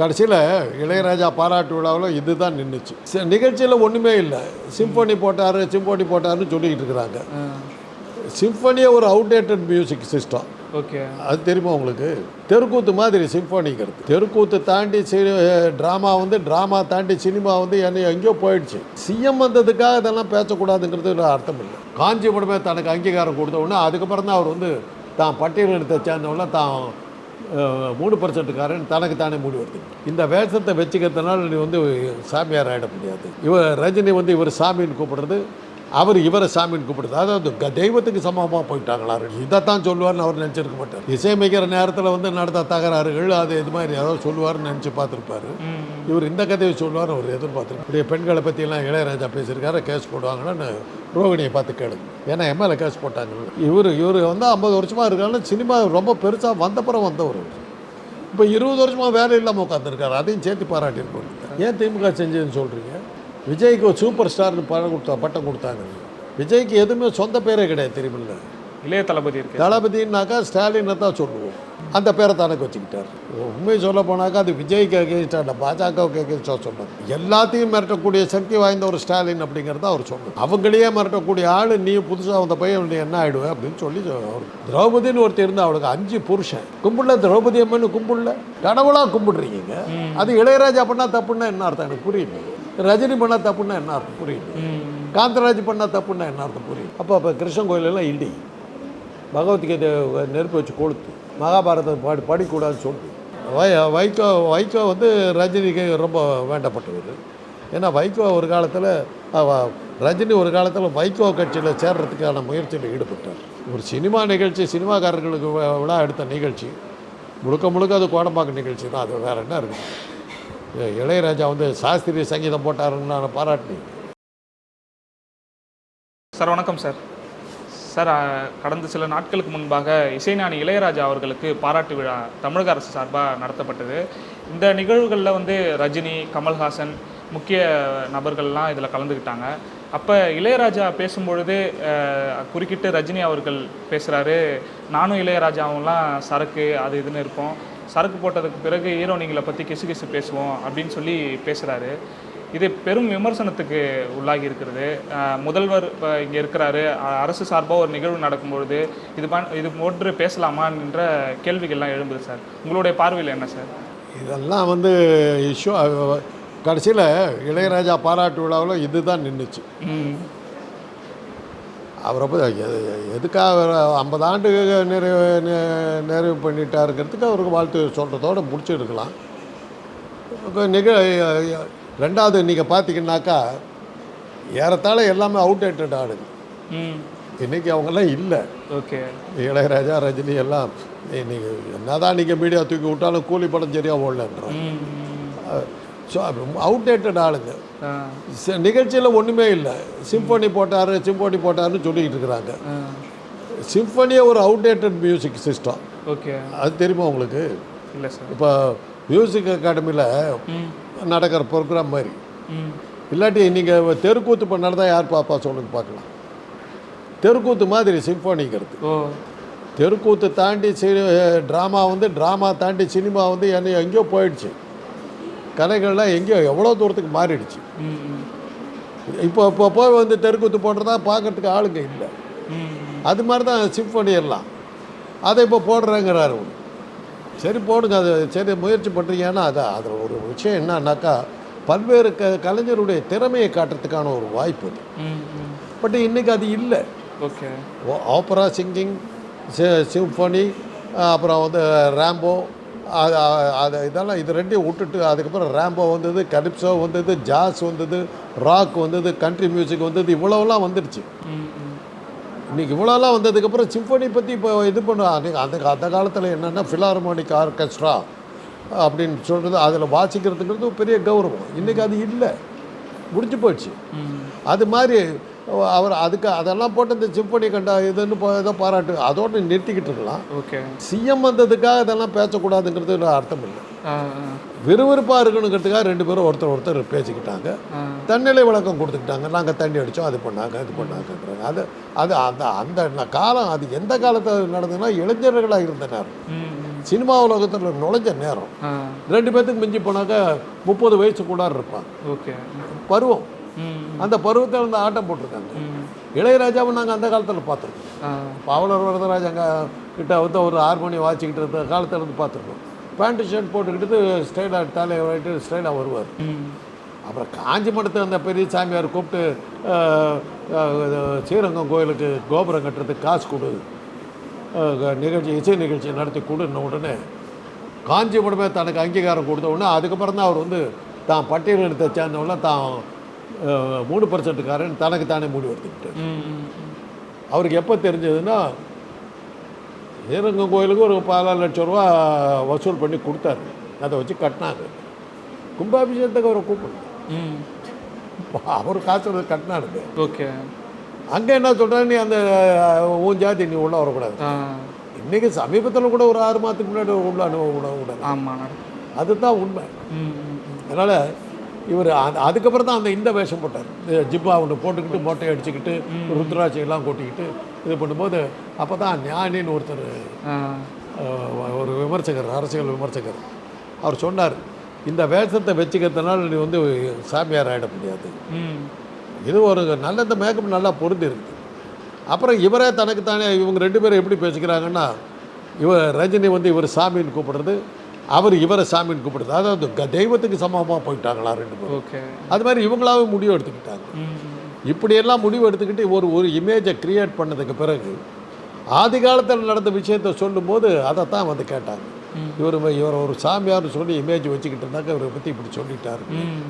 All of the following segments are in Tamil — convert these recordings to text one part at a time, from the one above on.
கடைசியில் இளையராஜா பாராட்டு விழாவில் இதுதான் நின்றுச்சு நிகழ்ச்சியில் ஒன்றுமே இல்லை. சிம்பொனி போட்டார் சிம்பொனி போட்டாருன்னு சொல்லிக்கிட்டு இருக்கிறாங்க. சிம்பொனியே ஒரு அவுடேட்டட் மியூசிக் சிஸ்டம் ஓகே. அது தெரியுமா உங்களுக்கு? தெருக்கூத்து மாதிரி சிம்பொனிங்கிறது. தெருக்கூத்து தாண்டி ட்ராமா வந்து ட்ராமா தாண்டி சினிமா வந்து என்ன எங்கேயோ போயிடுச்சு. சிஎம் வந்ததுக்காக இதெல்லாம் பேசக்கூடாதுங்கிறது அர்த்தம் இல்லை. காஞ்சிபுரமே தனக்கு அங்கீகாரம் கொடுத்த உடனே அதுக்கப்புறம் தான் அவர் வந்து தான் பட்டியலிடத்தை சேர்ந்தவொடனே தான் மூணு பர்சன்ட்டுக்காரன் தனக்கு தானே மூடி வருது இந்த வேஷத்தை வச்சுக்கிறதுனால நீ வந்து சாமியார் ஆகிட முடியாது. இவர் ரஜினி வந்து இவர் சாமின்னு கூப்பிடுறது அவர் இவரை சாமின்னு கூப்பிடுது. அதாவது தெய்வத்துக்கு சமமாக போயிட்டாங்களா? இதைத்தான் சொல்லுவார்னு அவர் நினச்சிருக்க மாட்டார். இசையமைக்கிற நேரத்தில் வந்து நடந்த தகராறுகள் அது இது மாதிரி ஏதாவது சொல்லுவார்னு நினச்சி பார்த்துருப்பாரு. இவர் இந்த கதையை சொல்லுவார் அவர் எதிர்பார்த்துருக்கு இப்படியே பெண்களை பற்றியெல்லாம் இளையராஜா பேசியிருக்காரு. கேஸ் போடுவாங்கன்னு ரோகிணியை பார்த்து கேளுங்க ஏன்னா எம்எல்ஏ கேஸ் போட்டாங்க. இவர் இவர் வந்து ஐம்பது வருஷமாக இருக்காருன்னு சினிமா ரொம்ப பெருசாக வந்தப்புறம் வந்தவர் இப்போ இருபது வருஷமாக வேலை இல்லாமல் உட்காந்துருக்காரு அதையும் சேர்த்து பாராட்டியிருக்கோம் ஏன் திமுக செஞ்சதுன்னு சொல்கிறீங்க விஜய்க்கு ஒரு சூப்பர் ஸ்டார்னு பட்டம் கொடுத்தா பட்டம் கொடுத்தாங்க விஜய்க்கு எதுவுமே சொந்த பேரே கிடையாது தெரியுமில்ல? இளைய தளபதி தளபதினாக்கா ஸ்டாலினை தான் சொல்லுவோம். அந்த பேரை தனக்கு வச்சுக்கிட்டார் உண்மை சொல்ல போனாக்கா அது விஜய்க்கு அகேன்ஸ்டாக இல்லை பாஜகவுக்கு அகேன்ஸ்டாக சொன்னது. எல்லாத்தையும் மிரட்டக்கூடிய சக்தி வாய்ந்த ஒரு ஸ்டாலின் அப்படிங்கிறத அவர் சொன்னார். அவங்களையே மிரட்டக்கூடிய ஆள் நீ புதுசாக வந்த பையன் நீ என்ன ஆயிடுவே அப்படின்னு சொல்லி அவர் திரௌபதின்னு ஒருத்தர் இருந்தா அவளுக்கு அஞ்சு புருஷன். கும்பிடல திரௌபதி அம்மன் கும்பிடல. கடவுளாக கும்பிடுறீங்க. அது இளையராஜா பண்ணால் தப்புன்னா என்ன அர்த்தம்? எனக்கு புரியல. ரஜினி பண்ணால் தப்புன்னா என்ன அர்த்தம்? புரியல காந்தராஜ் பண்ணால் தப்புன்னா என்ன அர்த்தம்? புரியும் அப்போ அப்போ கிருஷ்ணன் கோயிலெல்லாம் இடி. பகவத்கீதை நெருப்பு வச்சு கொளுத்து. மகாபாரதம் படி படிக்கூடாதுன்னு சொல்லிட்டு. வை வைகோ வைகோ வந்து ரஜினிக்கு ரொம்ப வேண்டப்பட்டவர் ஏன்னா வைகோ ஒரு காலத்தில் ரஜினி ஒரு காலத்தில் வைகோ கட்சியில் சேர்றதுக்கான முயற்சியில் ஈடுபட்டார். ஒரு சினிமா நிகழ்ச்சி சினிமாக்காரர்களுக்கு விழா எடுத்த நிகழ்ச்சி. முழுக்க முழுக்க அது கோடம்பாக்கம் நிகழ்ச்சி தான். அது வேறு என்ன இருக்குது இளையராஜா வந்து சாஸ்திரிய சங்கீதம் போட்டாருன்னு நான் பாராட்டினேன். சார் வணக்கம் சார். சார் கடந்த சில நாட்களுக்கு முன்பாக இசைஞானி இளையராஜா அவர்களுக்கு பாராட்டு விழா தமிழக அரசு சார்பாக நடத்தப்பட்டது. இந்த நிகழ்வுகளில் வந்து ரஜினி கமல்ஹாசன் முக்கிய நபர்கள்லாம் இதில் கலந்துக்கிட்டாங்க அப்போ இளையராஜா பேசும்பொழுது குறுக்கிட்டு ரஜினி அவர்கள் பேசுகிறாரு நானும் இளையராஜாவும்லாம் சரக்கு அது இதுன்னு இருப்போம். சரக்கு போட்டதுக்கு பிறகு ஹீரோனிங்களை பற்றி கிசு கிசு பேசுவோம் அப்படின்னு சொல்லி பேசுகிறாரு இது பெரும் விமர்சனத்துக்கு உள்ளாகி இருக்கிறது. முதல்வர் இப்போ இங்கே இருக்கிறாரு. அரசு சார்பாக ஒரு நிகழ்வு நடக்கும்பொழுது இது பண் இது போன்று பேசலாமான்ற கேள்விகள்லாம் எழும்புது சார். உங்களுடைய பார்வையில் என்ன சார்? இதெல்லாம் வந்து இஷ்யூ கடைசியில் இளையராஜா பாராட்டு விழாவில் இதுதான் நின்றுச்சு அவரை எ- எதுக்காக அவர் ஐம்பது ஆண்டு நிறைவு நிறைவு பண்ணிட்டாருங்கிறதுக்கு அவருக்கு வாழ்த்து சொல்கிறதோட முடிச்சிருக்கலாம். இப்ப நிக ரெண்டாவது நீங்கள் பார்த்தீங்கன்னாக்கா ஏறத்தாழ எல்லாமே அவுடேட்டட் ஆடுது ம். இன்றைக்கி அவங்கெல்லாம் இல்லை. ஓகே. இளையராஜா ரஜினி எல்லாம் நீங்கள் என்னதான் நீங்கள் மீடியா தூக்கி விட்டாலும் கூலி படம் சரியாக ஓடலன்றோம். ஸோ அவுடேட்டட் ஆளுங்க. நிகழ்ச்சியில் ஒன்றுமே இல்லை. சிம்பொனி போட்டார் சிம்பொனி போட்டாருன்னு சொல்லிக்கிட்டு இருக்கிறாங்க. ஆ. சிம்பொனியே ஒரு அவுடேட்டட் மியூசிக் சிஸ்டம் ஓகே. அது தெரியுமா உங்களுக்கு? இல்லை சார். இப்போ மியூசிக் அகாடமியில் நடக்கிற ப்ரோக்ராம் மாதிரி. இல்லாட்டி நீங்கள் தெருக்கூத்து இப்போ நடந்தால் யார் பாப்பா சொல்லுங்க பார்க்கலாம் தெருக்கூத்து மாதிரி சிம்பொனிங்கிறது ஓ. தெருக்கூத்து தாண்டி ட்ராமா வந்து ட்ராமா தாண்டி சினிமா வந்து என்ன எங்கேயோ போயிடுச்சு. கலைகள்லாம் எங்கேயோ எவ்வளோ தூரத்துக்கு மாறிடுச்சு. இப்போ இப்போ போய் வந்து தெருக்கூத்து போடுறதா பார்க்கறதுக்கு ஆளுங்க இல்லை. அது மாதிரி தான் சிம்பொனி எல்லாம் அதை இப்போ போடுறேங்கிறாரு. சரி போடுங்க. அது சரி முயற்சி பண்ணுறீங்கன்னா அது அதில் ஒரு விஷயம் என்னன்னாக்கா பல்வேறு க கலைஞருடைய திறமையை காட்டுறதுக்கான ஒரு வாய்ப்பு அது. பட் இன்றைக்கி அது இல்லை. ஓகே. ஆப்பரா சிங்கிங் சிம்ஃபனி அப்புறம் வந்து ரேம்போ அது அது இதெல்லாம் இது ரெண்டையும் விட்டுட்டு அதுக்கப்புறம் ரேம்போ வந்தது கலிப்ஸோ வந்தது ஜாஸ் வந்தது ராக் வந்தது கண்ட்ரி மியூசிக் வந்தது இவ்வளோலாம் வந்துடுச்சு. இன்னைக்கு இவ்வளோலாம் வந்ததுக்கப்புறம் சிம்பொனி பற்றி இப்போ இது பண்ணுவாங்க அந்த அந்த காலத்தில் என்னென்னா ஃபிலார்மோனிக் ஆர்கெஸ்ட்ரா அப்படின்னு சொல்கிறது அதில் வாசிக்கிறதுங்கிறது பெரிய கௌரவம். இன்றைக்கி அது இல்லை. முடிஞ்சு போயிடுச்சு அது மாதிரி அவர் அதுக்கு அதெல்லாம் போட்டு இந்த சிம்பொனி கண்டா இதுன்னு பா- ஏதோ பாராட்டு. அதோடு நிறுத்திக்கிட்டு இருக்கலாம். ஓகே. சிஎம் வந்ததுக்காக இதெல்லாம் பேசக்கூடாதுங்கிறது அர்த்தம் இல்லை. விறுவிறுப்பாக இருக்கணுங்கிறதுக்காக ரெண்டு பேரும் ஒருத்தர் ஒருத்தர் பேசிக்கிட்டாங்க. தன்னிலை விளக்கம் கொடுத்துக்கிட்டாங்க. நாங்கள் தண்ணி அடித்தோம் அது பண்ணாங்க இது பண்ணாங்கன்றாங்க. அது அது அந்த அந்த காலம் அது எந்த காலத்தில் நடந்ததுன்னா இளைஞர்களாக இருந்த நேரம். சினிமா உலகத்தில் நுழைஞ்ச நேரம். ரெண்டு பேர்த்துக்கு மிஞ்சி போனாக்கா முப்பது வயசுக்குள்ளார இருப்பான் ஓகே. பருவம். அந்த பருவத்தில் வந்து ஆட்டம் போட்டிருக்காங்க. ம். இளையராஜாவை நாங்கள் அந்த காலத்தில் பார்த்துருக்கோம். பாவலர் வரதராஜ் அங்கே கிட்ட வந்து ஒரு ஹார்மோனி வாசிக்கிட்டு இருந்த காலத்தில் இருந்து பார்த்துருக்கோம். பேண்ட்டு ஷர்ட் போட்டுக்கிட்டு ஸ்டைலாக தலையை வாங்கிட்டு ஸ்டைலாக வருவார். அப்புறம் காஞ்சி மடத்து அந்த பெரிய சாமியார் கூப்பிட்டு ஸ்ரீரங்கம் கோயிலுக்கு கோபுரம் கட்டுறதுக்கு காசு கொடு. நிகழ்ச்சி இசை நிகழ்ச்சி நடத்தி கொடுன்ன உடனே காஞ்சி மடமே தனக்கு அங்கீகாரம் கொடுத்த உடனே அதுக்கப்புறம் தான் அவர் வந்து தான் பட்டியலிடத்தை சேர்ந்தவொடனே தான் மூணு பர்சன்ட்டுக்காரன் தனக்கு தானே முடிவு எடுத்துக்கிட்டார் அவருக்கு எப்போ தெரிஞ்சதுன்னா ஸ்ரீரங்கம் கோயிலுக்கு ஒரு பதினாலு லட்சம் ரூபா வசூல் பண்ணி கொடுத்தாரு. அதை வச்சு கட்டினாங்க கும்பாபிஷேகத்துக்கு அவரை கூப்பிடல. ம். அவர் காசு கட்டினாருங்க ஓகே. அங்கே என்ன சொல்கிறாரு நீ அந்த உன் ஜாதி நீ உள்ள வரக்கூடாது. இன்றைக்கி சமீபத்தில் கூட ஒரு ஆறு மாதத்துக்கு முன்னாடி உள்ள அனுபவம் கூட கூட ஆமாம் அதுதான் உண்மை. அதனால் இவர் அதுக்கப்புறம் தான் அந்த இந்த வேஷம் போட்டார். ஜிப்பா ஒன்று போட்டுக்கிட்டு மொட்டை அடிச்சுக்கிட்டு ருத்ராட்சியெல்லாம் கொட்டிக்கிட்டு இது பண்ணும்போது அப்போ தான் ஞானின்னு ஒருத்தர் ஒரு விமர்சகர் அரசியல் விமர்சகர். அவர் சொன்னார் இந்த வேஷத்தை வச்சுக்கிறதுனால நீ வந்து சாமியார் ஆகிட முடியாது. இது ஒரு நல்ல இந்த மேக்கப் நல்லா பொருந்தி இருக்குது அப்புறம் இவரே தனக்கு தானே இவங்க ரெண்டு பேரும் எப்படி பேசிக்கிறாங்கன்னா இவர் ரஜினி வந்து இவர் சாமின்னு கூப்பிடுறது அவர் இவரை சாமின்னு கூப்பிடுறது. அதாவது தெய்வத்துக்கு சமமாக போயிட்டாங்களா ரெண்டு பேரும். ஓகே. அது மாதிரி இவங்களாவே முடிவு எடுத்துக்கிட்டாங்க. இப்படியெல்லாம் முடிவு எடுத்துக்கிட்டு ஒரு ஒரு இமேஜை கிரியேட் பண்ணதுக்கு பிறகு ஆதி காலத்தில் நடந்த விஷயத்த சொல்லும்போது அதைத்தான் வந்து கேட்டாங்க. இவர் இவர் ஒரு சாமியார்னு சொல்லி இமேஜ் வச்சுக்கிட்டு இருந்தாக்க இவரை பற்றி இப்படி சொல்லிட்டாரு. ம்.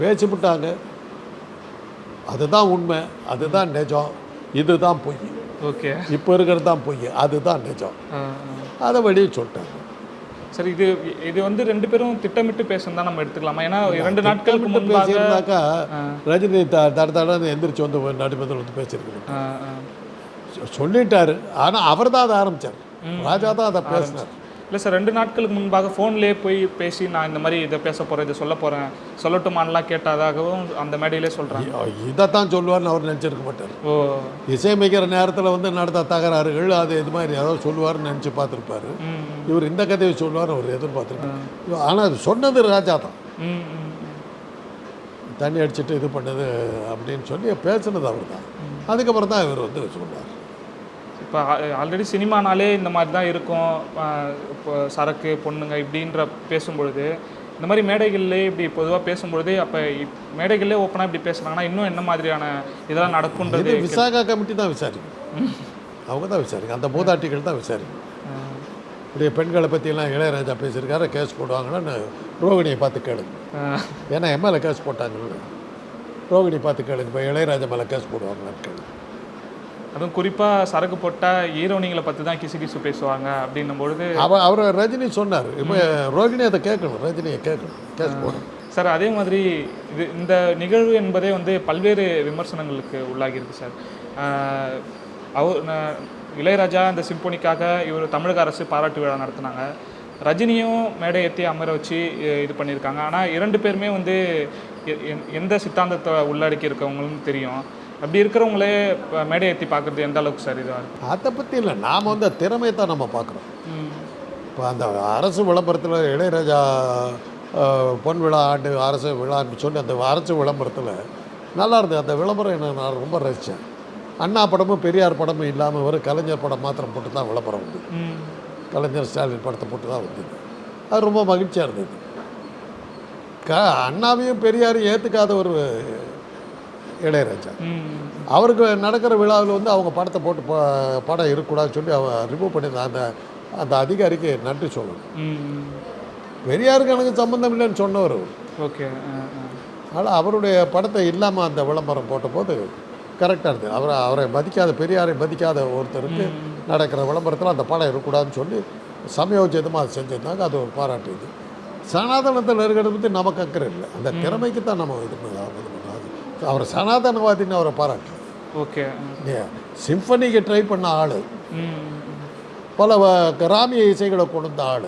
பேசிவிட்டாங்க அதுதான் உண்மை. அதுதான் நிஜம். இதுதான் பொய். ஓகே. இப்போ இருக்கிறது தான் பொய். அதுதான் நிஜம். அதை வெளியே சொல்லிட்டாங்க. சரி இது இது வந்து ரெண்டு பேரும் திட்டமிட்டு பேசணும் தான் நம்ம எடுத்துக்கலாமா? ஏன்னா இரண்டு நாட்களுக்கு முன்பாக. ரஜினி த தட தடன்னு எந்திரிச்சு வந்து நடுமத்தில் வந்து. சொ- சொல்லிட்டாரு. ஆனால் அவர் தான் அதை ஆரம்பித்தார் ராஜா தான் அதை பேசினார். இல்லை சார் ரெண்டு நாட்களுக்கு முன்பாக ஃபோன்லேயே போய் பேசி நான் இந்த மாதிரி இதை பேச போகிறேன் இதை சொல்ல போகிறேன் சொல்லட்டுமான்லாம் கேட்டதாகவும் அந்த மேடையிலே சொல்கிறாங்க இதைத்தான் சொல்லுவார்னு அவர் நினச்சிருக்க மாட்டார் ஓ. இசையமைக்கிற நேரத்தில் வந்து நடந்த தகராறுகள் அது இது மாதிரி ஏதாவது சொல்லுவார்னு நினச்சி பார்த்துருப்பாரு. இவர் இந்த கதையை சொல்லுவார் அவர் எதிர்பார்த்துருப்பார். ஆனால் அது சொன்னது ராஜா தான். தண்ணி அடிச்சிட்டு இது பண்ணது அப்படின்னு சொல்லி பேசுனது அவர் தான். அதுக்கப்புறம் தான் இவர் வந்து சொன்னார் இப்போ ஆல்ரெடி சினிமானாலே இந்த மாதிரி தான் இருக்கும். இப்போ சரக்கு பொண்ணுங்க இப்படின்ற பேசும்பொழுது இந்த மாதிரி மேடைகள்லே இப்படி பொதுவாக பேசும்பொழுது அப்போ மேடைகள்லே ஓப்பனாக இப்படி பேசுனாங்கன்னா இன்னும் என்ன மாதிரியான இதெல்லாம் நடக்குன்றது விசாகா கமிட்டி தான் விசாரிக்கும். அவங்க தான் விசாரிக்கும். அந்த மூதாட்டிகள் தான் விசாரிக்கும். இப்படி பெண்களை பற்றியெல்லாம் இளையராஜா பேசியிருக்காரு கேஸ் போடுவாங்கன்னு ரோகிணியை பார்த்து கேளுங்க ஏன்னா மேலே கேஸ் போட்டாங்கல்ல. ரோகிணி பார்த்து கேளுங்க இப்போ இளையராஜா மேலே கேஸ் போடுவாங்களான்னு கேளுங்க அதுவும் குறிப்பாக சரக்கு போட்டால் ஹீரோனிங்களை பற்றி தான் கிசு கிசு பேசுவாங்க அப்படின்னும் பொழுது அவ அவர் ரஜினி சொன்னார். இப்போ ரோகிணி அதை கேட்கணும். ரஜினியை கேட்கணும். கேஸ் போடணும் சார் அதே மாதிரி இது இந்த நிகழ்வு என்பதே வந்து பல்வேறு விமர்சனங்களுக்கு உள்ளாகியிருக்கு சார். அவர் இளையராஜா இந்த சிம்பொனிக்காக இவர் தமிழக அரசு பாராட்டு விழா நடத்தினாங்க. ரஜினியும் மேடை ஏற்றி அமர வச்சு இது பண்ணியிருக்காங்க. ஆனால் இரண்டு பேருமே வந்து எந்த சித்தாந்தத்தை உள்ளடக்கி இருக்கவங்களும் தெரியும். அப்படி இருக்கிறவங்களே மேடை ஏற்றி பார்க்குறது எந்த அளவுக்கு சார் இதாக இருக்கும் அதை பற்றி இல்லை நாம் வந்து திறமையை தான் நம்ம பார்க்குறோம். இப்போ அந்த அரசு விளம்பரத்தில் இளையராஜா பொன் விழா ஆண்டு அரசு விழான்னு சொல்லி அந்த அரசு விளம்பரத்தில் நல்லா இருந்தது. அந்த விளம்பரம் என்ன நான் ரொம்ப ரசித்தேன் அண்ணா படமும் பெரியார் படமும் இல்லாமல் வெறும் கலைஞர் படம் மாத்திரம் போட்டு தான் விளம்பரம் வந்து கலைஞர் ஸ்டாலின் படத்தை போட்டு தான் வந்தது. அது ரொம்ப மகிழ்ச்சியாக இருந்தது. க அண்ணாவையும் பெரியாரையும் ஏற்றுக்காத ஒரு இளையராஜா. அவருக்கு நடக்கிற விழாவில் வந்து அவங்க படத்தை போட்டு படம் இருக்கக்கூடாதுன்னு சொல்லி அவன் ரிமூவ் பண்ணியிருந்தான் அந்த அந்த அதிகாரிக்கு நன்றி சொல்லணும். பெரியாருக்கு எனக்கு சம்மந்தம் இல்லைன்னு சொன்னவர். ஓகே ஆனால் அவருடைய படத்தை இல்லாமல் அந்த விளம்பரம் போட்டபோது கரெக்டாக இருந்தது. அவரை அவரை மதிக்காத பெரியாரை மதிக்காத ஒருத்தருக்கு நடக்கிற விளம்பரத்தில் அந்த படம் இருக்கக்கூடாதுன்னு சொல்லி சமயோஜிதமாக அது செஞ்சிருந்தாங்க. அது ஒரு பாராட்டு இது. சனாதனத்தில் இருக்கிறத பற்றி நமக்கு அக்கறை இல்லை. அந்த திறமைக்கு தான் நம்ம இது. அவர் சனாதனவாதின்னு அவரை பாராட்டு. ஓகே. சிம்பனிக்கு ட்ரை பண்ண ஆள். பல வ- கிராமிய இசைகளை கொண்டு வந்த ஆள்.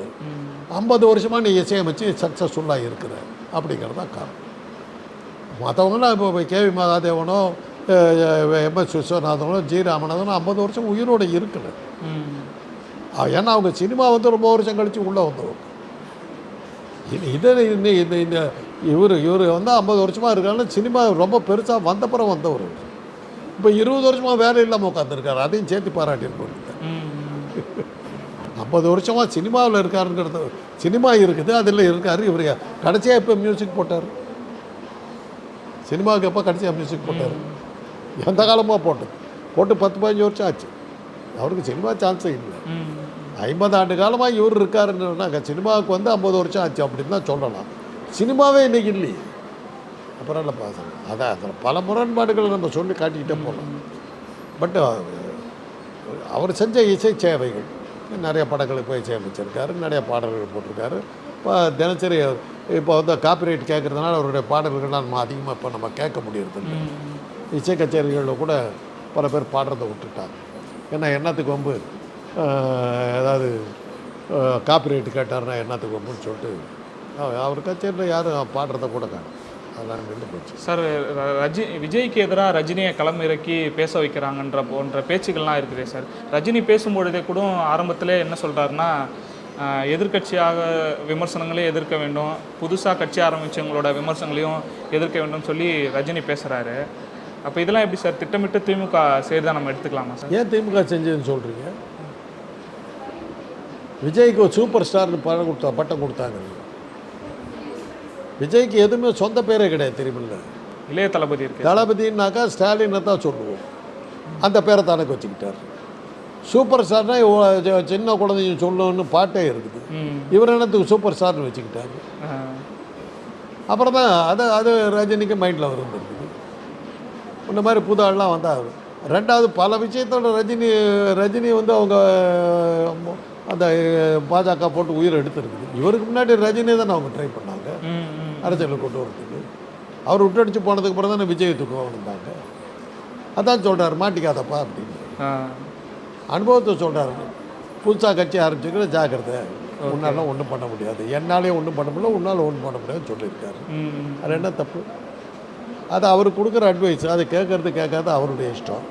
ஐம்பது வருஷமாக நீ இசையமைச்சு சக்ஸஸ்ஃபுல்லாக இருக்கிற அப்படிங்கிறது தான் காரணம். மற்றவங்களாம் இப்போ கேவி மகாதேவனோ எம்எஸ் விஸ்வநாதனோ ஜி ராமநாதனோ ஐம்பது வருஷம் உயிரோடு இருக்கல. ம். ஆ, ஏன்னா அவங்க சினிமா வந்து ரொம்ப வருஷம் கழித்து உள்ளே வந்தவங்க இது இந்த இந்த இந்த இவர் இவர் வந்து ஐம்பது வருஷமாக இருக்காருன்னா சினிமா ரொம்ப பெருசாக வந்தப்புறம் வந்தவர் இப்போ இருபது வருஷமாக வேலை இல்லாமல் உட்காந்துருக்காரு அதையும் சேர்த்து பாராட்டியிருக்கோம் ம், ஐம்பது வருஷமாக சினிமாவில் இருக்காருங்கிறது சினிமா இருக்குது அதில் இருக்கார். இவர் கடைசியாக இப்போ மியூசிக் போட்டார். சினிமாவுக்கு எப்போ கடைசியாக மியூசிக் போட்டார்? எந்த காலமாக போட்டது? போட்டு பத்து பதினஞ்சு வருஷம் ஆச்சு. அவருக்கு சினிமா சான்ஸே இல்லை. ஐம்பது ஆண்டு காலமாக இவர் இருக்காருன்னாக்க சினிமாவுக்கு வந்து ஐம்பது வருஷம் ஆச்சு அப்படின்னு தான் சொல்லலாம். சினிமாவே இன்னைக்கு இல்லையே. அப்புறம் இல்லை பாசம்? அதான் அதில் பல முரண்பாடுகளை நம்ம சொல்லி காட்டிக்கிட்டே போகலாம். பட் அவர் செஞ்ச இசை சேவைகள். நிறைய படங்களுக்கு போய் சேமிச்சிருக்காரு. நிறைய பாடல்கள் போட்டிருக்காரு. இப்போ தினசரி இப்போ வந்து காப்பிரைட் கேட்குறதுனால அவருடைய பாடல்கள் நம்ம அதிகமாக இப்போ நம்ம கேட்க முடியறதில்ல இசை கச்சேரிகளில் கூட பல பேர் பாடுறதை விட்டுட்டாங்க. ஏன்னா என்னத்துக்கு வம்பு? ஆஹ், ஏதாவது காப்பிரைட் கேட்டார்னா என்னத்துக்கு வம்புன்னு சொல்லிட்டு அவ- அவர் கச்சேரியில் யாரும் பாடுறத கூட காணும். அதெல்லாம் நின்று போச்சு. சார் ரஜி விஜய்க்கு எதிராக ரஜினியை களம் இறக்கி பேச வைக்கிறாங்கன்ற போன்ற பேச்சுக்கள்லாம் இருக்குதே சார். ரஜினி பேசும்பொழுதே கூட ஆரம்பத்திலே என்ன சொல்கிறாருன்னா எதிர்க்கட்சியாக விமர்சனங்களே எதிர்க்க வேண்டும். புதுசாக கட்சி ஆரம்பித்தவங்களோட விமர்சனங்களையும் எதிர்க்க வேண்டும் சொல்லி ரஜினி பேசுகிறாரு அப்போ இதெல்லாம் எப்படி சார் திட்டமிட்டு திமுக செய்து நம்ம எடுத்துக்கலாமா சார்? ஏன் திமுக செஞ்சதுன்னு சொல்கிறீங்க விஜய்க்கு ஒரு சூப்பர் ஸ்டார்னு படம் கொடுத்தா பட்டம் கொடுத்தாங்க. விஜய்க்கு எதுவுமே சொந்த பேரே கிடையாது தெரியுமில்ல இளைய தளபதி இருக்கு. தளபதினாக்கா ஸ்டாலினை தான் சொல்லுவோம். அந்த பேரை தனக்கு வச்சுக்கிட்டார் சூப்பர் ஸ்டார்னா சின்ன குழந்தைங்க சொல்லணும்னு பாட்டே இருக்குது. இவர் என்னத்துக்கு சூப்பர் ஸ்டார்னு வச்சுக்கிட்டாரு. அப்புறம் தான் அது அது ரஜினிக்கு மைண்டில் வந்துருக்குது இந்த மாதிரி புது ஆள்லாம் வந்தால் ரெண்டாவது பல விஷயத்தோட ரஜினி ரஜினி வந்து அவங்க அந்த பாஜக போட்டு உயிரை எடுத்துருக்குது. இவருக்கு முன்னாடி ரஜினி தானே அவங்க ட்ரை பண்ணாங்க. அரசியலுக்கு கொண்டு வரதுக்கு. அவர் விட்டடிச்சு போனதுக்கு அப்புறம் தானே விஜய் தூக்கம் வந்தாங்க அதான் சொல்கிறார் மாட்டிக்காதப்பா அப்படின்னு. அனுபவத்தை சொல்கிறாரு புதுசாக கட்சி ஆரம்பிச்சுக்கிற ஜாக்கிரதை. உன்னால ஒன்றும் பண்ண முடியாது. என்னாலே ஒன்றும் பண்ண முடியல உன்னால் ஒன்றும் பண்ண முடியாதுன்னு சொல்லியிருக்காரு. அது என்ன தப்பு? அது அவர் கொடுக்குற அட்வைஸ் அது கேட்கறது கேட்காத அவருடைய இஷ்டம்.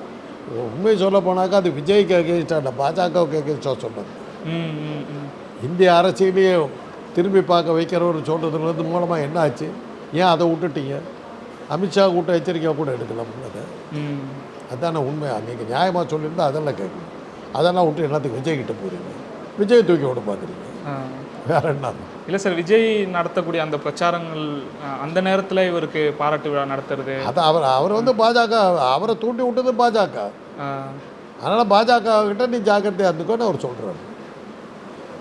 உண்மை சொல்ல போனாக்கா அது விஜய்க்கு அகேன்ஸ்டாக இல்லை பாஜகவுக்கு அகேன்ஸ்டாக சொன்னது இந்திய அரசியலையே திரும்பி பார்க்க வைக்கிறவர் சொல்கிறதுலேருந்து மூலமாக என்ன ஆச்சு ஏன் அதை விட்டுட்டீங்க? அமித்ஷா கூட்ட எச்சரிக்கையாக கூட எடுக்கலாம் அதை ம் அதானே உண்மை. நீங்கள் நியாயமாக சொல்லியிருந்தா அதெல்லாம் கேட்கணும் அதெல்லாம் விட்டு என்னத்துக்கு விஜய் கிட்ட போகிறீங்க விஜய் தூக்கி விட பார்க்குறீங்க. வேற என்ன? இல்லை சார் விஜய் நடத்தக்கூடிய அந்த பிரச்சாரங்கள் அந்த நேரத்தில் இவருக்கு பாராட்டு விழா நடத்துறது. அது அவர் அவர் வந்து பாஜக அவரை தூண்டி விட்டது பாஜக. அதனால் பாஜக கிட்ட நீ ஜாக்கிரதையாக இருந்துக்கோன்னு அவர் சொல்கிறாரு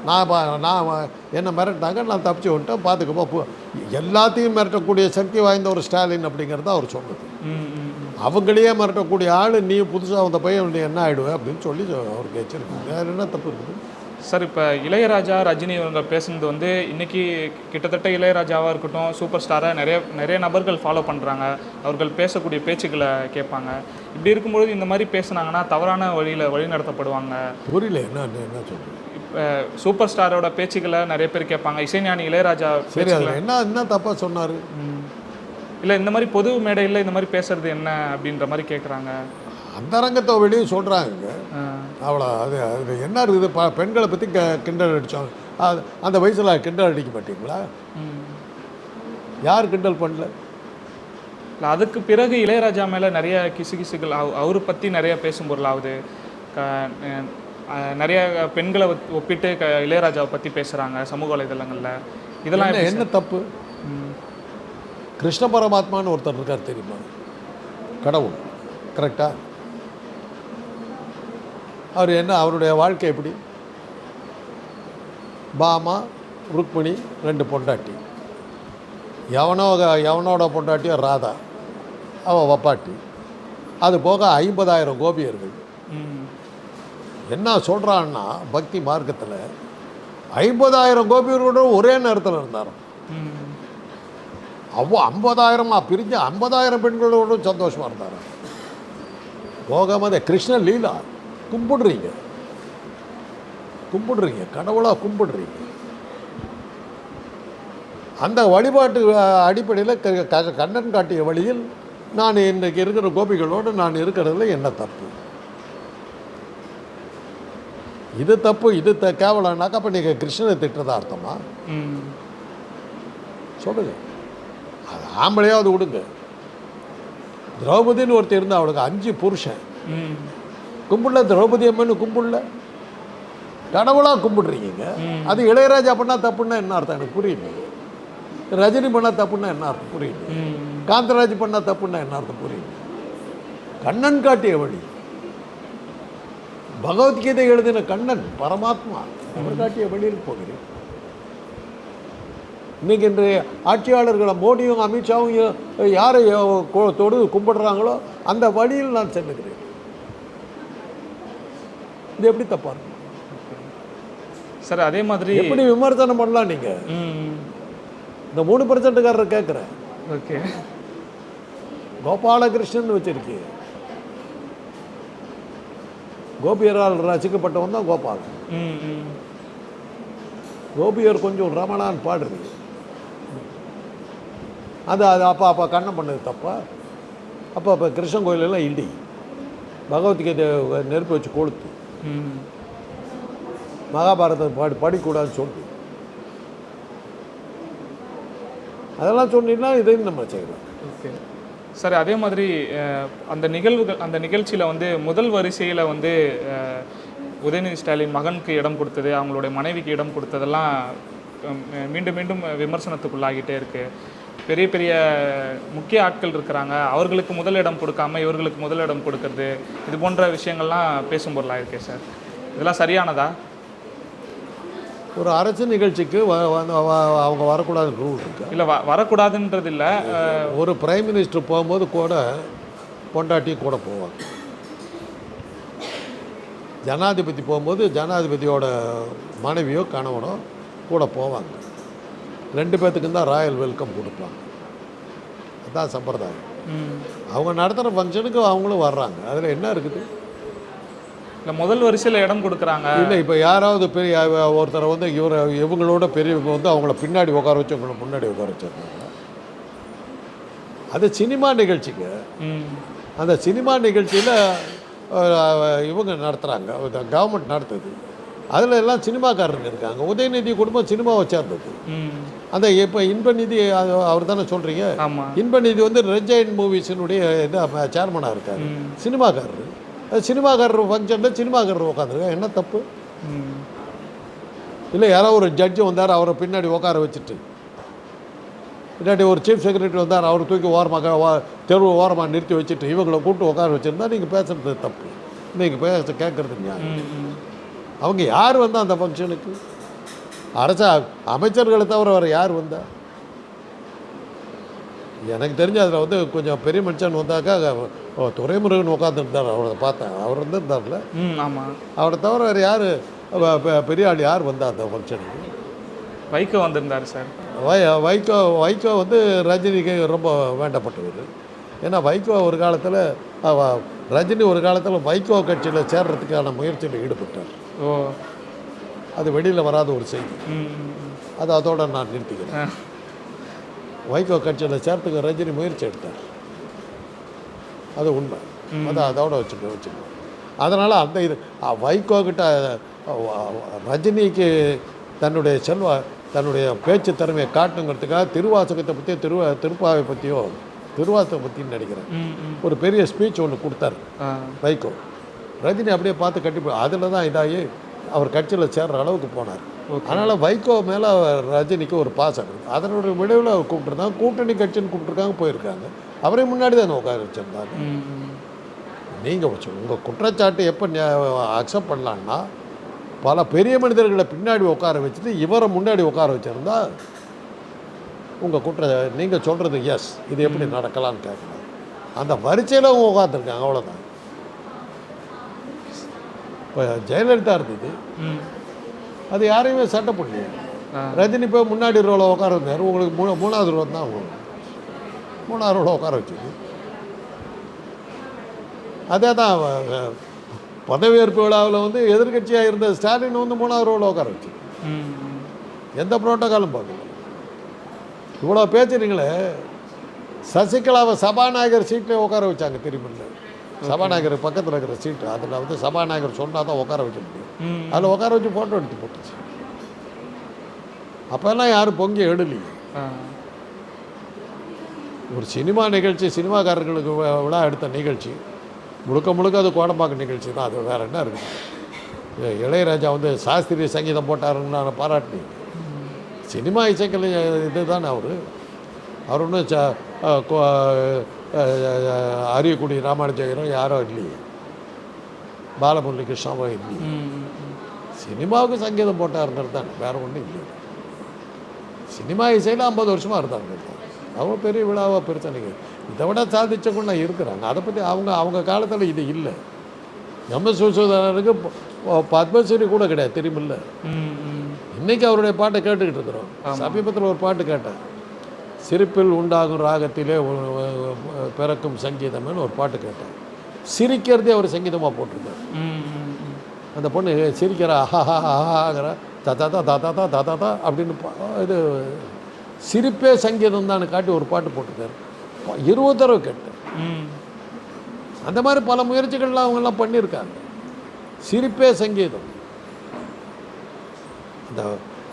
நான் பா நான் என்னை மிரட்டினாங்க நான் தப்பிச்சு விட்டேன் பார்த்துக்கப்போ போ. எல்லாத்தையும் மிரட்டக்கூடிய சக்தி வாய்ந்த ஒரு ஸ்டாலின் அப்படிங்கிறத அவர் சொன்னது. அவங்களையே மிரட்டக்கூடிய ஆள் நீ புதுசாக வந்த பையன் நீ என்ன ஆகிடுவே அப்படின்னு சொல்லி அவருக்கு எச்சரிக்கை. வேறு என்ன தப்பு இருக்குது? சார் இப்போ இளையராஜா ரஜினி இவங்க பேசுனது வந்து இன்னைக்கு கிட்டத்தட்ட இளையராஜாவாக இருக்கட்டும் சூப்பர் ஸ்டாரை நிறைய நிறைய நபர்கள் ஃபாலோ பண்ணுறாங்க அவர்கள் பேசக்கூடிய பேச்சுக்களை கேட்பாங்க. இப்படி இருக்கும்பொழுது இந்த மாதிரி பேசுனாங்கன்னா தவறான வழியில் வழி நடத்தப்படுவாங்க புரியல என்ன என்ன- இப்போ சூப்பர் ஸ்டாரோட பேச்சுக்களை நிறைய பேர் கேட்பாங்க. இசைஞானி இளையராஜா சரி அதில் என்ன என்ன தப்பாக சொன்னார்? இல்லை இந்த மாதிரி பொது மேடையில் இந்த மாதிரி பேசுறது என்ன அப்படின்ற மாதிரி கேட்குறாங்க அந்த அரங்கத்தை வெளியே சொல்கிறாங்க அவ்வளோ அது அது என்ன இருக்குது? ப பெண்களை பற்றி க கிண்டல் அடித்தோம் அது அந்த வயசில் கிண்டல் அடிக்க மாட்டீங்களா? யார் கிண்டல் பண்ணல? இல்லை அதுக்கு பிறகு இளையராஜா மேலே நிறைய கிசுகிசுகள் அவ அவரை பற்றி நிறைய பேசும் அஹ் நிறைய பெண்களை ஒப்பிட்டு க இளையராஜாவை பற்றி பேசுகிறாங்க சமூக வலைதளங்களில். இதெல்லாம் என்ன தப்பு? கிருஷ்ண பரமாத்மான்னு ஒருத்தர் இருக்கார் தெரியுமா? கடவுள். கரெக்டா அவர் என்ன அவருடைய வாழ்க்கை எப்படி? பாமா ருக்மிணி ரெண்டு பொண்டாட்டி. எவனோ எவனோட பொண்டாட்டியோ ராதா. அவள் வப்பாட்டி. அது போக ஐம்பதாயிரம் கோபியர்கள். என்ன சொல்கிறான்னா பக்தி மார்க்கத்தில் ஐம்பதாயிரம் கோபியர்களோட ஒரே நேரத்தில் இருந்தாராம் ம். அவ்வளோ ஐம்பதாயிரமா பிரிஞ்சு ஐம்பதாயிரம் பெண்களோட சந்தோஷமாக இருந்தாராம் போகாமதே கிருஷ்ண லீலா கும்பிடுறீங்க. கும்பிடுறீங்க கடவுளாக கும்பிடுறீங்க. அந்த வழிபாட்டு அடிப்படையில் க- கண்ணன் காட்டிய வழியில் நான் இன்றைக்கு இருக்கிற கோபிகளோடு நான் இருக்கிறதுல என்ன தப்பு? இது தப்பு இது த கேவலம்னாக்கா அப்போ நீங்கள் கிருஷ்ணனை திட்டுறதா அர்த்தமா? சொல்லுங்க. அது ஆம்பளையாவது விடுங்க. திரௌபதின்னு ஒருத்தர் இருந்தா அவளுக்கு அஞ்சு புருஷன். கும்பிடல? திரௌபதி அம்மன் கும்பிடல. கடவுளாக கும்பிடுறீங்க. அது இளையராஜா பண்ணால் தப்புன்னா என்ன அர்த்தம்? எனக்கு புரியல ரஜினி பண்ணால் தப்புன்னா என்ன அர்த்தம்? புரியல காந்தராஜ் பண்ணால் தப்புன்னா என்ன அர்த்தம்? புரியல கண்ணன் காட்டிய வழி. பகவத்கீதை எழுதின கண்ணன் பரமாத்மா அவர் காட்டிய வழியில் போகிறேன். இன்னைக்கு இன்றைய ஆட்சியாளர்களை மோடியும் அமித்ஷாவும் யாரை தொடு கும்பிடுறாங்களோ அந்த வழியில் நான் செல்லுகிறேன். இது எப்படி தப்பா இருக்கும்? சார் அதே மாதிரி எப்படி விமர்சனம் பண்ணலாம் நீங்க? இந்த மூணு பர்சன்ட்டுக்காரர் கேட்குறேன் ஓகே. கோபாலகிருஷ்ணன் வச்சிருக்கீங்க கோபியரால் ரசிக்கப்பட்டவன் தான் கோபால். கோபியர் கொஞ்சம் ரமணான் பாடுறீங்க அது அது அப்போ அப்போ கண்ணம் பண்ணது தப்பா? அப்போ அப்போ கிருஷ்ணன் கோயிலெல்லாம் இடி. பகவத்கீதை நெருப்பு வச்சு கொளுத்து. மகாபாரதம் பாடி படிக்கூடாதுன்னு சொல்லு அதெல்லாம் சொன்னீங்கன்னா இதையும் நம்ம செய்யலாம். ஓகே. சார் அதே மாதிரி அந்த நிகழ்வுகள் அந்த நிகழ்ச்சியில் வந்து முதல் வரிசையில் வந்து உதயநிதி ஸ்டாலின் மகனுக்கு இடம் கொடுத்தது அவங்களுடைய மனைவிக்கு இடம் கொடுத்ததெல்லாம் மீண்டும் மீண்டும் விமர்சனத்துக்குள்ளாகிட்டே இருக்குது பெரிய பெரிய முக்கிய ஆட்கள் இருக்கிறாங்க. அவர்களுக்கு முதல் இடம் கொடுக்காம இவர்களுக்கு முதல் இடம் கொடுக்கறது இது போன்ற விஷயங்கள்லாம் பேசும் பொருளாக இருக்கே சார். இதெல்லாம் சரியானதா? ஒரு அரசு நிகழ்ச்சிக்கு அவங்க வரக்கூடாதுன்னு ரூல் இருக்கு. இல்லை வரக்கூடாதுன்றது இல்லை. ஒரு பிரைம் மினிஸ்டர் போகும்போது கூட பொண்டாட்டி கூட போவாங்க. ஜனாதிபதி போகும்போது ஜனாதிபதியோட மனைவியோ கணவனோ கூட போவாங்க. ரெண்டு பேர்த்துக்கும் தான் ராயல் வெல்கம் கொடுப்பாங்க. அதுதான் சம்பிரதாயம். அவங்க நடத்துகிற ஃபங்க்ஷனுக்கு அவங்களும் வர்றாங்க. அதில் என்ன இருக்குது? இல்லை முதல் வரிசையில் இடம் கொடுக்குறாங்க. இல்லை இப்போ யாராவது பெரிய ஒருத்தரை வந்து இவரை இவங்களோட பெரியவங்க வந்து அவங்கள பின்னாடி உட்கார வச்சு அவங்கள முன்னாடி உட்கார வச்சிருக்காங்க. அது சினிமா நிகழ்ச்சிங்க. ம். அந்த சினிமா நிகழ்ச்சியில் இவங்க நடத்துகிறாங்க கவர்மெண்ட் நடத்துது. அதில் எல்லாம் சினிமாக்காரங்க இருக்காங்க. உதயநிதி குடும்பம் சினிமாவை சேர்ந்தது. அந்த இப்போ இன்ப நிதி அவர் தானே சொல்கிறீங்க ஆமாம் இன்ப நிதி வந்து ரெஜைன் மூவிஸினுடைய சேர்மனாக இருக்காரு. சினிமாக்காரர். சினிமாக்காரர் ஃபங்க்ஷனில் சினிமாக்காரர் உட்காந்துருக்காங்க என்ன தப்பு? இல்லை யாரோ ஒரு ஜட்ஜு வந்தார் அவரை பின்னாடி உட்கார வச்சுட்டு. இல்லாட்டி ஒரு சீஃப் செக்ரட்டரி வந்தார் அவர் தூக்கி ஓரமாக தெருவு ஓரமாக நிறுத்தி வச்சுட்டு இவங்களை கூப்பிட்டு உட்கார வச்சுருந்தா நீங்கள் பேசுறது தப்பு. நீங்கள் பேச கேட்குறது நியாயம். அவங்க யார் வந்தா அந்த ஃபங்க்ஷனுக்கு அரச அமைச்சர்களை தவிர வேறு யார் வந்தா? எனக்கு தெரிஞ்ச அதில் வந்து கொஞ்சம் பெரிய மனுஷன் வந்தாக்கா ஓ, துரைமுருகன் உட்காந்துருந்தார் அவரை பார்த்தேன். அவர் இருந்திருந்தார்ல. ஆமாம் அவரை தவிர வேறு யார்? பெரிய ஆள் யார் வந்தா அந்த ஃபங்க்ஷனுக்கு வைகோ வந்திருந்தார் சார். வை வைகோ வைகோ வந்து ரஜினிக்கு ரொம்ப வேண்டப்பட்டவர். ஏன்னா வைகோ ஒரு காலத்தில் ரஜினி ஒரு காலத்தில் வைகோ கட்சியில் சேர்றதுக்கான முயற்சியில் ஈடுபட்டார். ஓ. அது வெளியில் வராத ஒரு செய்தி. அது அதோட நான் நிறுத்திக்கிறேன். வைகோ கட்சியில் சேர்த்துக்க ரஜினி முயற்சி எடுத்தார். அது உண்மை. அது அதோட வச்சுக்க வச்சுக்கோ. அதனால் அந்த இது வைகோ கிட்ட ரஜினிக்கு தன்னுடைய செல்வ தன்னுடைய பேச்சு திறமையை காட்டுங்கிறதுக்காக திருவாசகத்தை பற்றியோ திருவா திருப்பாவை பற்றியோ திருவாசகத்தை பற்றின்னு நினைக்கிறேன் ஒரு பெரிய ஸ்பீச் ஒன்று கொடுத்தாரு வைகோ. ரஜினி அப்படியே பார்த்து கட்டி அதில் தான் இதாகி அவர் கட்சியில் சேர்ற அளவுக்கு போனார். அதனால் வைகோ மேலே ரஜினிக்கு ஒரு பாசம் இருக்குது அதனுடைய விளைவில் அவர் கூப்பிட்டுருந்தாங்க கூட்டணி கட்சின்னு கூப்பிட்டுருக்காங்க போயிருக்காங்க. அவரே முன்னாடி தான் உட்கார வச்சுருந்தாங்க. நீங்கள் உங்கள் குற்றச்சாட்டு எப்போ அக்செப்ட் பண்ணலான்னா பல பெரிய மனிதர்களை பின்னாடி உட்கார வச்சுட்டு இவரை முன்னாடி உட்கார வச்சுருந்தா உங்கள் குற்ற நீங்கள் சொல்கிறது எஸ் இது எப்படி நடக்கலாம்னு கேட்கலாம் அந்த வரிசையில் அவங்க உட்காந்துருக்காங்க அவ்வளோதான் இப்போ ஜெயலலிதா இருந்தது. அது யாரையுமே சட்டை பண்ணலையே ஆ. ரஜினி போய் முன்னாடி ரோவில் உட்கார வந்தார் உங்களுக்கு மூணு மூணாவது ரோ தான் உங்களுக்கு மூணாவது ரோவில் உட்கார வச்சது. அதே தான் பதவியேற்பு விழாவில் வந்து எதிர்க்கட்சியாக இருந்த ஸ்டாலின் வந்து மூணாவது ரோவில் உட்கார வச்சு. எந்த புரோட்டோக்காலும் பார்க்கல. இவ்வளோ பேசுறீங்களே சசிகலாவை சபாநாயகர் சீட்டில் உட்கார வச்சாங்க திரும்பியில் சபாநாயகர் பக்கத்தில் இருக்கிற சீட்டு அதில் வந்து சபாநாயகர் சொன்னால் தான் உட்கார வைக்க முடியும். அதில் உட்கார வச்சு ஃபோட்டோ எடுத்து போட்டுச்சு. அப்போல்லாம் யாரும் பொங்கி எடுலையே ஒரு சினிமா நிகழ்ச்சி சினிமாக்காரர்களுக்கு விழா எடுத்த நிகழ்ச்சி முழுக்க முழுக்க அது கோடம்பாக்கம் நிகழ்ச்சி தான். அது வேறு என்ன இருக்குது இளையராஜா வந்து சாஸ்திரிய சங்கீதம் போட்டாருன்னு நான் பாராட்டினேன். சினிமா இசைக்கலை இது தானே அவர் அவர் ஒன்றும் ச அஹ் கோ- அஹ் அரியக்குடி ராமானுஜயரும் யாரோ இல்லையே. பாலமுரளி கிருஷ்ணாவோ இல்லையே. சினிமாவுக்கு சங்கீதம் போட்டாருங்கிறது தான். வேறு ஒன்றும் இல்லை சினிமா இசையில் ஐம்பது வருஷமாக இருந்தாங்க. அவங்க பெரிய விழாவாக பெருசானிங்க இதை விட சாதிச்சவங்க இருக்கிறாங்க. அதை பற்றி அவங்க அவங்க காலத்தில் இது இல்லை. ப- ப- பத்மஸ்ரீ கூட கிடையாது தெரியுமில்ல. இன்னைக்கு அவருடைய பாட்டை கேட்டுக்கிட்டு இருக்கிறோம். சமீபத்தில் ஒரு பாட்டு கேட்டேன். சிரிப்பில் உண்டாகும் ராகத்திலே பிறக்கும் சங்கீதம்னு ஒரு பாட்டு கேட்டேன். சிரிக்கிறதே அவர் சங்கீதமாக போட்டிருக்காரு. அந்த பொண்ணு சிரிக்கிற ஆஹா ஆஹாங்கிற ததா தா ததா தா ததா தா அப்படின்னு பா- இது சிரிப்பே சங்கீதம் தான் காட்டி ஒரு பாட்டு போட்டிருக்காரு. இருபது தடவை கேட்டேன். அந்த மாதிரி பல முயற்சிகள்லாம் அவங்கெல்லாம் பண்ணியிருக்காங்க. சிரிப்பே சங்கீதம். இந்த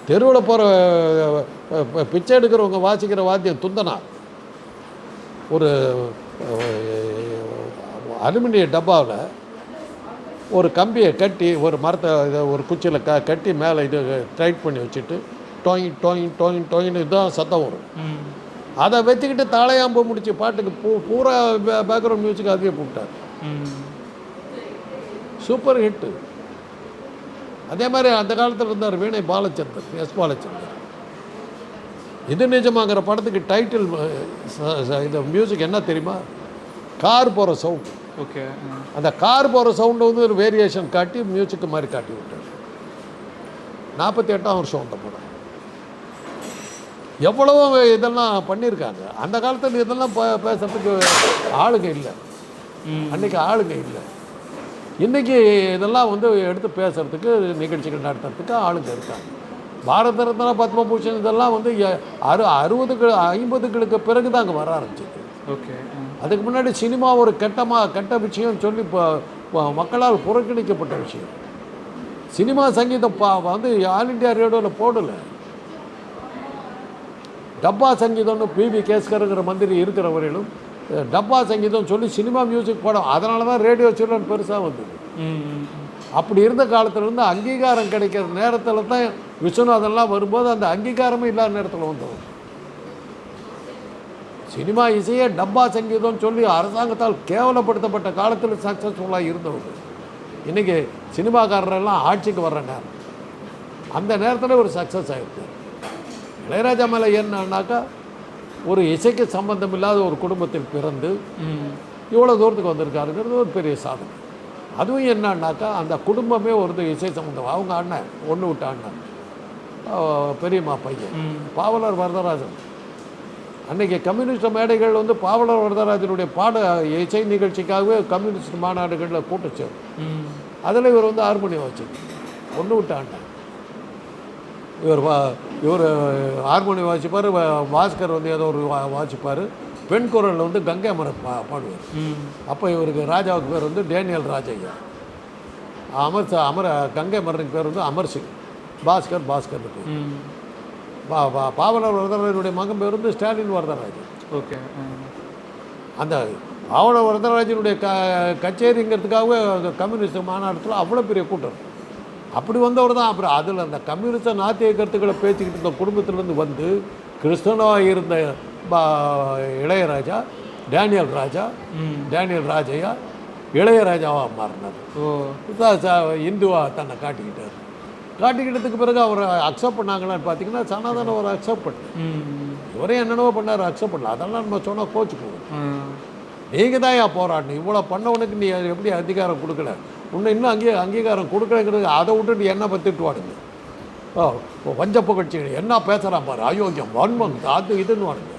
தெருவில் போகிற பிச்சை எடுக்கிறவங்க வாசிக்கிற வாத்தியம் துந்தனா. ஒரு அலுமினிய டப்பாவில் ஒரு கம்பியை கட்டி ஒரு மரத்தை இதை ஒரு குச்சியில் க கட்டி மேலே இது டைட் பண்ணி வச்சுட்டு டோயின் டோயின் டோயின் டோயின்னு இதுதான் சத்தம் வரும். அதை வச்சுக்கிட்டு தாளையாம்பு முடிச்சு பாட்டுக்கு பூ பூரா பேக்ரவுண்ட் மியூசிக் அதுவே போட்டார் சூப்பர் ஹிட்டு. அதே மாதிரி அந்த காலத்தில் இருந்தார் வீணை பாலச்சந்தர் எஸ் பாலச்சந்தர். இது நிஜமாங்கிற படத்துக்கு டைட்டில் இந்த மியூசிக் என்ன தெரியுமா? கார் போகிற சவுண்ட் ஓகே அந்த கார் போகிற சவுண்டை வந்து ஒரு வேரியேஷன் காட்டி மியூசிக் மாதிரி காட்டி விட்டார். நாற்பத்தி எட்டாம் வருஷம் அந்த படம். எவ்வளவோ இதெல்லாம் பண்ணியிருக்காங்க அந்த காலத்தில் இதெல்லாம் பேசுறதுக்கு ஆளுங்க இல்லை. ம். அன்னைக்கு ஆளுங்க இல்லை. இன்னைக்கு இதெல்லாம் வந்து எடுத்து பேசுறதுக்கு நிகழ்ச்சிகள் நடத்துறதுக்கு ஆளுங்க இருக்காங்க. பாரத ரத்னா பத்மபூஷன் இதெல்லாம் வந்து அறு அறுபதுக்கு ஐம்பதுகளுக்கு பிறகு தான் அங்கே வர ஆரம்பிச்சது ஓகே. அதுக்கு முன்னாடி சினிமா ஒரு கெட்டமா கெட்ட விஷயம் சொல்லி இப்போ மக்களால் புறக்கணிக்கப்பட்ட விஷயம். சினிமா சங்கீதம் பா வந்து ஆல் இண்டியா ரேடியோவில் போடலை. டப்பா சங்கீதம்னு பிவி கேஸ்கருங்கிற மந்திரி இருக்கிற வரையிலும் டப்பா சங்கீதம் சொல்லி சினிமா மியூசிக் போடும். அதனால தான் ரேடியோ சில்ட்ரன் பெருசாக வந்தது. அப்படி இருந்த காலத்துலேருந்து அங்கீகாரம் கிடைக்கிற நேரத்தில் தான் விஸ்வநாதன்லாம் வரும்போது அந்த அங்கீகாரமும் இல்லாத நேரத்தில் வந்தது. சினிமா இசையே டப்பா சங்கீதம் சொல்லி அரசாங்கத்தால் கேவலப்படுத்தப்பட்ட காலத்தில் சக்ஸஸ்ஃபுல்லாக இருந்தவங்க இன்றைக்கி சினிமாக்காரரெல்லாம் ஆட்சிக்கு வர்ற நேரம். அந்த நேரத்தில் ஒரு சக்ஸஸ் ஆகிருக்கு இளையராஜா மேலே என்னன்னாக்கா ஒரு இசைக்கு சம்பந்தம் இல்லாத ஒரு குடும்பத்தில் பிறந்து இவ்வளோ தூரத்துக்கு வந்திருக்காருங்கிறது ஒரு பெரிய சாதனை. அதுவும் என்னன்னாக்கா அந்த குடும்பமே ஒரு இசை சம்பந்தம். அவங்க அண்ணன் ஒன்று விட்ட அண்ணன். பெரியம்மா பையன். பாவலர் வரதராஜன். அன்னைக்கு கம்யூனிஸ்ட் மேடைகள் வந்து பாவலர் வரதராஜனுடைய பாட இசை நிகழ்ச்சிக்காகவே கம்யூனிஸ்ட் மாநாடுகளில் ம். அதில் இவர் வந்து ஹார்மோனியம் வச்சு ஒன்று விட்ட அண்ணன். இவர் வா இவர் ஹார்மோனியம் வாசிப்பார் பாஸ்கர் வந்து ஏதோ ஒரு வாசிப்பார். பெண் குரலில் வந்து கங்கை அமரன் பா பாடுவார். அப்போ இவருக்கு ராஜாவுக்கு பேர் வந்து டேனியல் ராஜையா அமர் அமர கங்கை மரனுக்கு பேர் வந்து அமர் சிங். பாஸ்கர் பாஸ்கர் பா பா- பாவலர் வரதராஜனுடைய மகன் பேர் வந்து ஸ்டாலின் வரதராஜன். ஓகே அந்த பாவலர் வரதராஜனுடைய க கச்சேரிங்கிறதுக்காகவே கம்யூனிஸ்ட் மாநாட்டத்தில் அவ்வளோ பெரிய கூட்டம். அப்படி வந்தவர் தான். அப்புறம் அதில் அந்த கம்யூனிஸ்ட நாத்திய கருத்துக்களை பேசிக்கிட்டு இருந்த குடும்பத்திலேருந்து வந்து கிறிஸ்தவனாக இருந்த இளையராஜா டேனியல் ராஜா ம். டேனியல் ராஜையா இளையராஜாவாக மாறினார். இந்துவாக தன்னை காட்டிக்கிட்டார். காட்டிக்கிட்டதுக்கு பிறகு அவர் அக்செப்ட் பண்ணாங்களான்னு பார்த்தீங்கன்னா சனாதனம் அவர் அக்செப்ட் பண்ணல ம். இவரே என்னென்னவோ பண்ணார் அக்செப்ட் பண்ணல. அதெல்லாம் நம்ம சொன்னால் கோச்சுக்குவோம். நீங்கள் தான் ஏன் போராடணும். இவ்வளோ பண்ணவனுக்கு நீ எப்படி அதிகாரம் கொடுக்கல? இன்னும் இன்னும் அங்கீ அங்கீகாரம் கொடுக்கலங்கிறது அதை விட்டுட்டு என்ன பற்றிட்டுவாடுங்க ஓ இப்போ வஞ்ச புகழ்ச்சிகள். என்ன பேசுகிறான் பாரு. அயோக்கியம் வன்மம் அது இதுன்னு வாடுங்க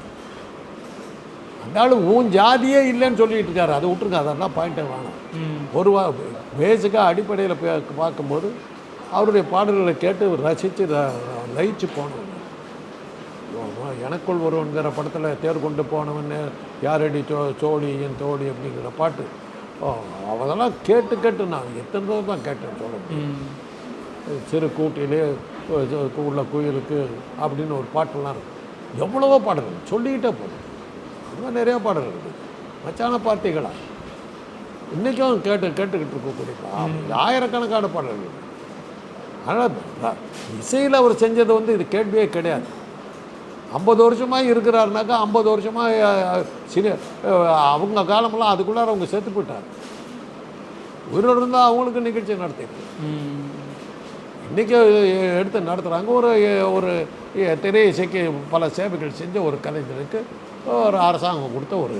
ஆளு உன் ஜாதியே இல்லைன்னு சொல்லிட்டு இருக்காரு. அதை விட்டுருங்க. அதெல்லாம் பாயிண்ட்டே வேணாம். ஒரு பேசிக்காக அடிப்படையில் பார்க்கும்போது அவருடைய பாடல்களை கேட்டு ரசித்து லயிச்சு ஓ, எனக்குள் ஒருவன்கிற படத்தில் தேர் கொண்டு போனவன் யாரடி சோ சோழி என் தோழி அப்படிங்கிற பாட்டு. அதெல்லாம் கேட்டு கேட்டு நான் எத்தனை தடவை தான் கேட்டேன் சொல்ல சிறு கூட்டிலே உள்ள குயிலுக்கு அப்படின்னு ஒரு பாட்டெல்லாம் இருக்கு. எவ்வளவோ பாடல்கள் சொல்லிக்கிட்டே போதும். இன்னும் நிறைய பாடல்கள் இருக்குது மச்சான பார்ட்டிகளா இன்றைக்கும் கேட்டு கேட்டுக்கிட்டு இருக்கக்கூடிய ஆயிரக்கணக்கான பாடல்கள். ஆனால் இசையில் அவர் செஞ்சது வந்து இது கேள்வியே கிடையாது. ஐம்பது வருஷமாக இருக்கிறாருனாக்கா ஐம்பது வருஷமாக சினி அவங்க காலமெல்லாம் அதுக்குள்ளார அவங்க சேர்த்து போயிட்டார் உயிரோடு இருந்தால் அவங்களுக்கு நிகழ்ச்சி நடத்திட்டு இன்றைக்கி எடுத்து நடத்துகிறாங்க ஒரு ஒரு திரை இசைக்கு பல சேவைகள் செஞ்ச ஒரு கலைஞருக்கு ஒரு அரசாங்கம் கொடுத்த ஒரு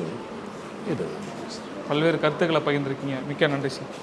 இது. பல்வேறு கருத்துக்களை பகிர்ந்துருக்கீங்க. மிக்க நன்றி சார்.